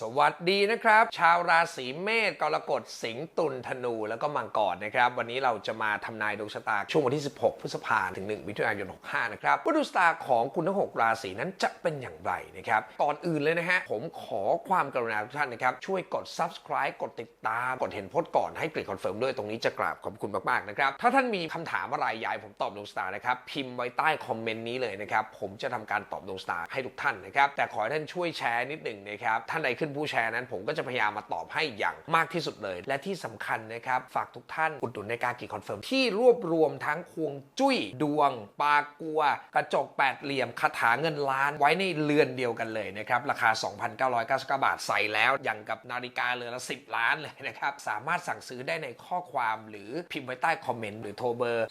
สวัสดีนะครับ ชาวราศีเมษกรกฎสิงห์ตุลธนูแล้วก็มังกรนะครับ วันนี้เราจะมาทำนายดวงชะตาช่วงวันที่ 16 พฤษภาคมถึง 1 มิถุนายน 65 นะครับว่าดวงชะตาของคุณทั้ง 6 ราศีนั้นจะเป็นอย่างไรนะครับก่อนอื่นเลยนะฮะ ผมขอความกรุณาทุกท่านนะครับ ช่วยกด subscribe กดติดตาม กดเห็นโพสต์ก่อนให้กรีดคอนเฟิร์มด้วยตรงนี้จะกราบขอบคุณมากๆนะครับถ้าท่านมีคำถามอะไรอยากผมตอบดวงชะตานะครับพิมพ์ไว้ใต้คอมเมนต์นี้เลยนะครับผมจะทำการตอบดวงชะตาให้ทุกท่านนะครับแต่ขอให้ท่านช่วยแชร์นิดหนึ่งนะครับท่านใดขึ้นผู้แชร์นั้น ผมก็จะพยายามมาตอบให้อย่างมากที่สุดเลย และที่สำคัญนะครับ ฝากทุกท่านอุดหนุนในการกีคอนเฟิร์ม ที่รวบรวมทั้งควงจุ้ย ดวง ปากัว กระจกแปดเหลี่ยมคาถาเงินล้าน ไว้ในเรือนเดียวกันเลยนะครับ ราคา 2,999 บาทใส่แล้ว อย่างกับนาฬิกาเรือนละ 10 ล้านเลยนะครับ สามารถสั่งซื้อได้ในข้อความหรือพิมพ์ไว้ใต้คอมเมนต์หรือโทรเบอร์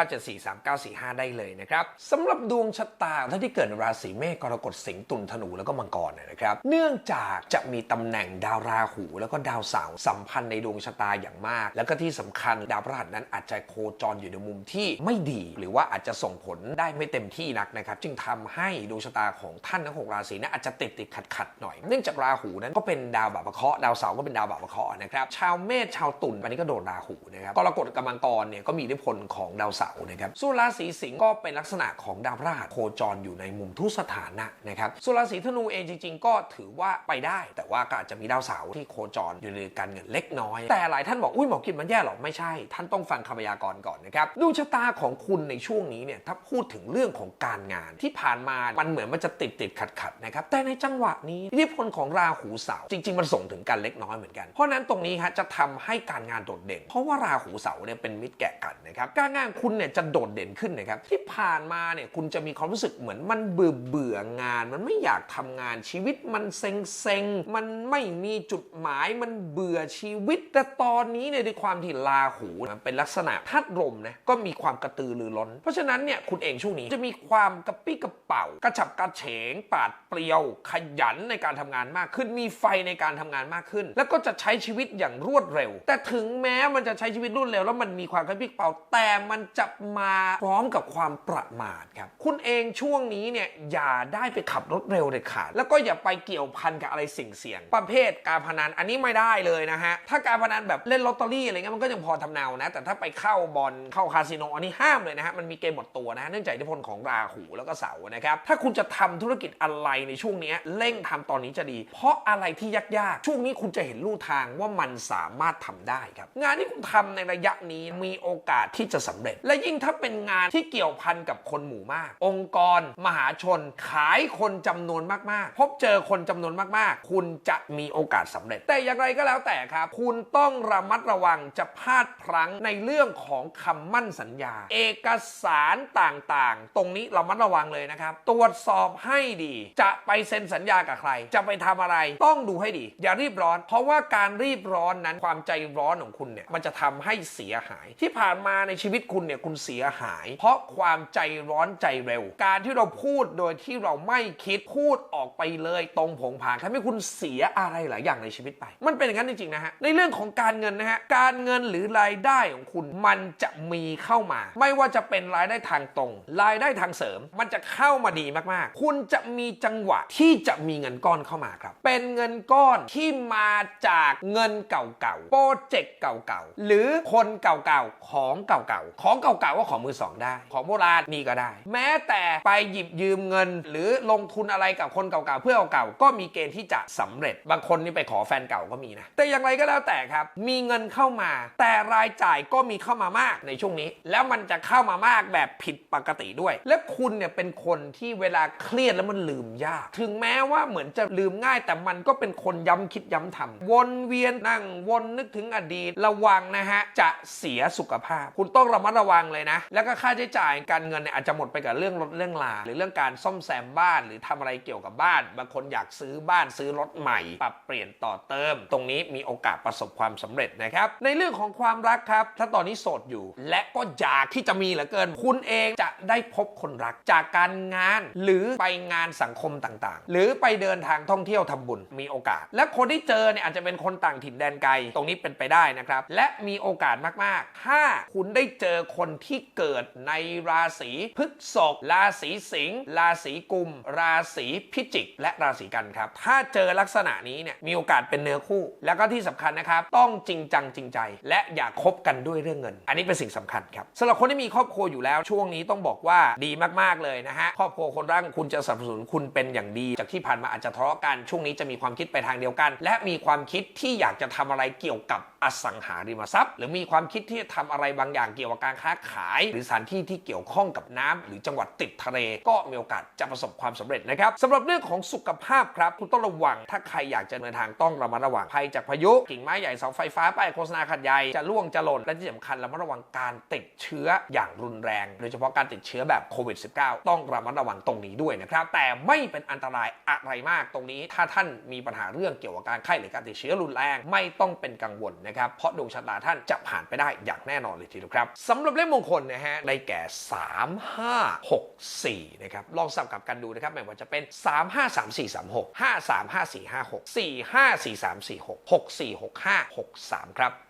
0859743945 ได้เลยนะครับสำหรับดวงชะตาท่านที่เกิดราศีเมษกรกฎสิงห์ตุลธนูแล้วก็มังกรเนี่ยนะครับ เนื่องจากจะมีตำแหน่งดาวราหู แล้วก็ดาวเสาร์สัมพันธ์ในดวงชะตาอย่างมาก แล้วก็ที่สำคัญดาวพฤหัสนั้นอาจจะโคจรอยู่ในมุมที่ไม่ดี หรือว่าอาจจะส่งผลได้ไม่เต็มที่นักนะครับ จึงทำให้ดวงชะตาของท่านทั้งหกราศีนั้นอาจจะติดติดขัดขัดหน่อย เนื่องจากราหูนั้นก็เป็นดาวบาปะเคราะห์ดาวเสาร์ก็เป็นดาวบาปะเคราะห์นะครับ ชาวเมษชาวตุลอันนี้ก็โดนราหูนะครับกรกฎกับมังกรเนี่ยก็มีอิทธิพลของดาวเสาร์นะครับส่วนราศีสิงห์ก็เป็นลักษณะของดาวพฤหัสโคจรอยู่ในมุมทุสถานะนะครับส่วนราศีธนูเองจริง ๆ ก็ถือว่าไปได้ แต่ว่าก็อาจจะมีดาวเสาร์ที่โคจรอยู่ในการเงินเล็กน้อย แต่หลายท่านบอกอุ้ยหมอกิจมันแย่หรอไม่ใช่ ท่านต้องฟังคำพยากรณ์ก่อนนะครับดวงชะตาของคุณในช่วงนี้เนี่ยถ้าพูดถึงเรื่องของการงานที่ผ่านมามันเหมือนมันจะติดติดขัดขัดนะครับแต่ในจังหวะนี้อิทธิพลของราหูเสาร์จริง ๆ มันส่งถึงกันเล็กน้อยเหมือนกันเพราะนั้นตรงนี้ฮะจะทำให้การงานโดดเด่น เพราะว่าราหูเสาร์เนี่ยเป็นมิตรแก่กันนะครับการงานคุณเนี่ยจะโดดเด่นขึ้นนะครับที่ผ่านมาเนี่ยคุณจะมีความรู้สึกเหมือนมันเบื่อเบื่องาน มันไม่อยากทำงานชีวิตมันเซ็งเซง มันไม่มีจุดหมายมันเบื่อชีวิต แต่ตอนนี้เนี่ยด้วยความที่ราหูมันเป็นลักษณะธาตุลมนะก็มีความกระตือรือร้น เพราะฉะนั้นเนี่ยคุณเองช่วงนี้จะมีความกระปี้กระเป๋า กระฉับกระเฉง ปาดเปรียว ขยันในการทำงานมากขึ้น มีไฟในการทำงานมากขึ้น แล้วก็จะใช้ชีวิตอย่างรวดเร็ว แต่ถึงแม้มันจะใช้ชีวิตรวดเร็ว แล้วมันมีความกระปี้กระเป๋าแต่มันจะมาพร้อมกับความประมาทครับคุณเองช่วงนี้เนี่ยอย่าได้ไปขับรถเร็วเด็ดขาดแล้วก็อย่าไปเกี่ยวพันกับอะไรสิ่งเสี่ยง ประเภทการพนันอันนี้ไม่ได้เลยนะฮะ ถ้าการพนันแบบเล่นลอตเตอรี่อะไรเงี้ยมันก็ยังพอทำเนานะ แต่ถ้าไปเข้าบอลเข้าคาสิโนอันนี้ห้ามเลยนะฮะ มันมีเกมหมดตัวนะฮะเนื่องจากอิทธิพลของราหูแล้วก็เสาร์นะครับ ถ้าคุณจะทำธุรกิจอะไรในช่วงนี้เร่งทำตอนนี้จะดี เพราะอะไรที่ยากๆ ช่วงนี้คุณจะเห็นลู่ทางว่ามันสามารถทำได้ครับ งานที่คุณทำในระยะนี้มีโอกาสที่จะสำเร็จ และยิ่งถ้าเป็นงานที่เกี่ยวพันกับคนหมู่มาก องค์กร มหาชน ขายคนจำนวนมากๆ พบเจอคนจำนวนมากๆคุณจะมีโอกาสสำเร็จ แต่อย่างไรก็แล้วแต่ครับ คุณต้องระมัดระวังจะพลาดพลั้งในเรื่องของคำมั่นสัญญา เอกสารต่างๆ ตรงนี้ระมัดระวังเลยนะครับ ตรวจสอบให้ดี จะไปเซ็นสัญญากับใคร จะไปทำอะไร ต้องดูให้ดี อย่ารีบร้อน เพราะว่าการรีบร้อนนั้นความใจร้อนของคุณเนี่ยมันจะทำให้เสียหาย ที่ผ่านมาในชีวิตคุณเนี่ยคุณเสียหาย เพราะความใจร้อนใจเร็ว การที่เราพูดโดยที่เราไม่คิดพูดออกไปเลยตรงผงผางทำให้คุณเสียอะไรหลายอย่างในชีวิตไป มันเป็นอย่างนั้นจริงๆนะฮะ ในเรื่องของการเงินนะฮะ การเงินหรือรายได้ของคุณมันจะมีเข้ามา ไม่ว่าจะเป็นรายได้ทางตรง รายได้ทางเสริม มันจะเข้ามาดีมากๆ คุณจะมีจังหวะที่จะมีเงินก้อนเข้ามาครับ เป็นเงินก้อนที่มาจากเงินเก่าๆ โปรเจกต์เก่าๆ หรือคนเก่าๆ ของเก่าๆ ของเก่าๆก็ของมือสองได้ ของโบราณนี่ก็ได้ แม้แต่ไปหยิบยืมเงิน หรือลงทุนอะไรกับคนเก่าๆ เพื่อเอาเก่าๆ ก็มีเกณฑ์ที่จะสำเร็จ บางคนนี่ไปขอแฟนเก่าก็มีนะ แต่อย่างไรก็แล้วแต่ครับ มีเงินเข้ามา แต่รายจ่ายก็มีเข้ามามากในช่วงนี้ แล้วมันจะเข้ามามากแบบผิดปกติด้วย และคุณเนี่ยเป็นคนที่เวลาเครียดแล้วมันลืมยาก ถึงแม้ว่าเหมือนจะลืมง่าย แต่มันก็เป็นคนย้ำคิดย้ำทำวนเวียนนั่งวนนึกถึงอดีตระวังนะฮะจะเสียสุขภาพ คุณต้องระมัดระวังเลยนะ แล้วก็ค่าใช้จ่ายการเงินเนี่ยอาจจะหมดไปกับเรื่องรถเรื่องลาหรือเรื่องการซ่อมแซมบ้าน หรือทำอะไรเกี่ยวกับบ้าน บางคนอยากซื้อบ้านซื้อรถใหม่ ปรับเปลี่ยนต่อเติม ตรงนี้มีโอกาสประสบความสำเร็จนะครับ ในเรื่องของความรักครับ ถ้าตอนนี้โสดอยู่ และก็อยากที่จะมีเหลือเกิน คุณเองจะได้พบคนรักจากการงาน หรือไปงานสังคมต่างๆ หรือไปเดินทางท่องเที่ยวทำบุญมีโอกาส และคนที่เจอเนี่ยอาจจะเป็นคนต่างถิ่นแดนไกล ตรงนี้เป็นไปได้นะครับ และมีโอกาสมากๆ ถ้าคุณได้เจอคนที่เกิดในราศีพฤษภราศีสิงห์ราศีกุม ราศีพิจิก และราศีกันครับ ถ้าเจอลักษณะนี้เนี่ยมีโอกาสเป็นเนื้อคู่ แล้วก็ที่สำคัญนะครับต้องจริงจังจริงใจ และอย่าคบกันด้วยเรื่องเงิน อันนี้เป็นสิ่งสำคัญครับสำหรับคนที่มีครอบครัวอยู่แล้วช่วงนี้ต้องบอกว่าดีมากๆเลยนะฮะครอบครัวคนรักคุณจะสนับสนุนคุณเป็นอย่างดี จากที่ผ่านมาอาจจะทะเลาะกันช่วงนี้จะมีความคิดไปทางเดียวกัน และมีความคิดที่อยากจะทำอะไรเกี่ยวกับอสังหาริมทรัพย์ หรือมีความคิดที่จะทำอะไรบางอย่างเกี่ยวกับการค้าขาย หรือสถานที่ที่เกี่ยวข้องกับน้ำหรือจังหวัดติดทะเลก็มีโอกาสจะประสบความสำเร็จนะครับสำหรับเรื่องของสุขภาพครับคุณต้องระวัง ถ้าใครอยากจะเดินทางต้องระมัดระวังภัยจากพายุกิ่งไม้ใหญ่เสาไฟฟ้าป้ายโฆษณาขนาดใหญ่จะล่วงจะหล่นและที่สำคัญระมัดระวังการติดเชื้ออย่างรุนแรง โดยเฉพาะการติดเชื้อแบบโควิด -19 ต้องระมัดระวังตรงนี้ด้วยนะครับแต่ไม่เป็นอันตรายอะไรมากตรงนี้ ถ้าท่านมีปัญหาเรื่องเกี่ยวกับการไข้หรือการติดเชื้อรุนแรงไม่ต้องเป็นกังวลนะครับเพราะดวงชะตาท่านจะผ่านไปได้อย่างแน่นอนเลยทีเดียวครับสำหรับเลขมงคลนะฮะได้แก่ 3 5 6 4นะครับลองสับกับกันดูนะครับไม่ว่าจะเป็น 3 5 3 4 3 6 5 3 3 5 4 5 6 4 5 4 3 4 6 6 4 6 5 6 3 ครับ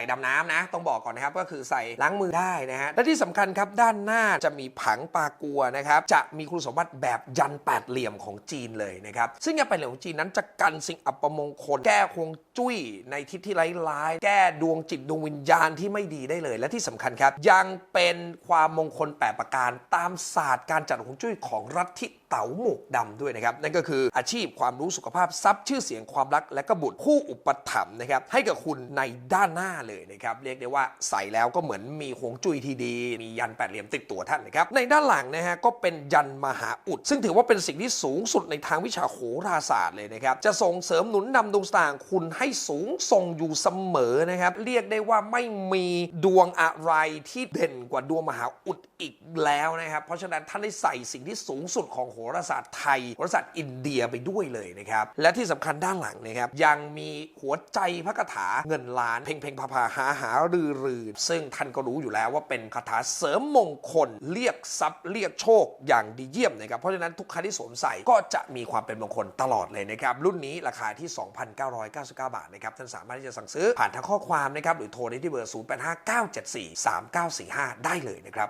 ดำน้ำนะ ต้องบอกก่อนนะครับก็คือใส่ล้างมือได้นะฮะและที่สำคัญครับด้านหน้าจะมีผังปากัวนะครับ จะมีคุณสมบัติแบบยันแปดเหลี่ยมของจีนเลยนะครับ ซึ่งยันแปดเหลี่ยมของจีนนั้นจะกันสิ่งอัปมงคลแก้คงจุ้ยในทิศที่ร้ายๆ แก้ดวงจิตดวงวิญญาณที่ไม่ดีได้เลย และที่สำคัญครับ ยังเป็นความมงคลแปดประการตามศาสตร์การจัดฮวงจุ้ยของรัฐทิเต๋าหมวกดำด้วยนะครับ นั่นก็คืออาชีพความรู้สุขภาพทรัพย์ชื่อเสียงความรักและก็บุตรผู้อุปถัมภ์นะครับให้กับคุณในด้านหน้าเลยนะครับ เรียกได้ว่าใส่แล้วก็เหมือนมีฮวงจุ้ยที่ดี มียันแปดเหลี่ยมติดตัวท่านนะครับในด้านหลังนะฮะก็เป็นยันมหาอุด ซึ่งถือว่าเป็นสิ่งที่สูงสุดในทางวิชาโหราศาสตร์เลยนะครับจะส่งเสริมหนุนนำดวงสตางค์คุณใให้สูงส่งอยู่เสมอนะครับ เรียกได้ว่าไม่มีดวงอะไรที่เด่นกว่าดวงมหาอุดอีกแล้วนะครับ เพราะฉะนั้นท่านได้ใส่สิ่งที่สูงสุดของโหราศาสตร์ไทยโหราศาสตร์อินเดียไปด้วยเลยนะครับ และที่สำคัญด้านหลังนะครับ ยังมีหัวใจพระคาถาเงินล้านเพ่งเพ่งพาพาหาหารือรือซึ่งท่านก็รู้อยู่แล้วว่าเป็นคาถาเสริมมงคล เรียกทรัพย์เรียกโชคอย่างดีเยี่ยมนะครับเพราะฉะนั้นทุกครั้งที่สวมใส่ก็จะมีความเป็นมงคลตลอดเลยนะครับรุ่นนี้ราคาที่ 2,999บาทนะครับท่านสามารถที่จะสั่งซื้อผ่านทางข้อความนะครับหรือโทรได้ที่เบอร์ 0859743945 ได้เลยนะครับ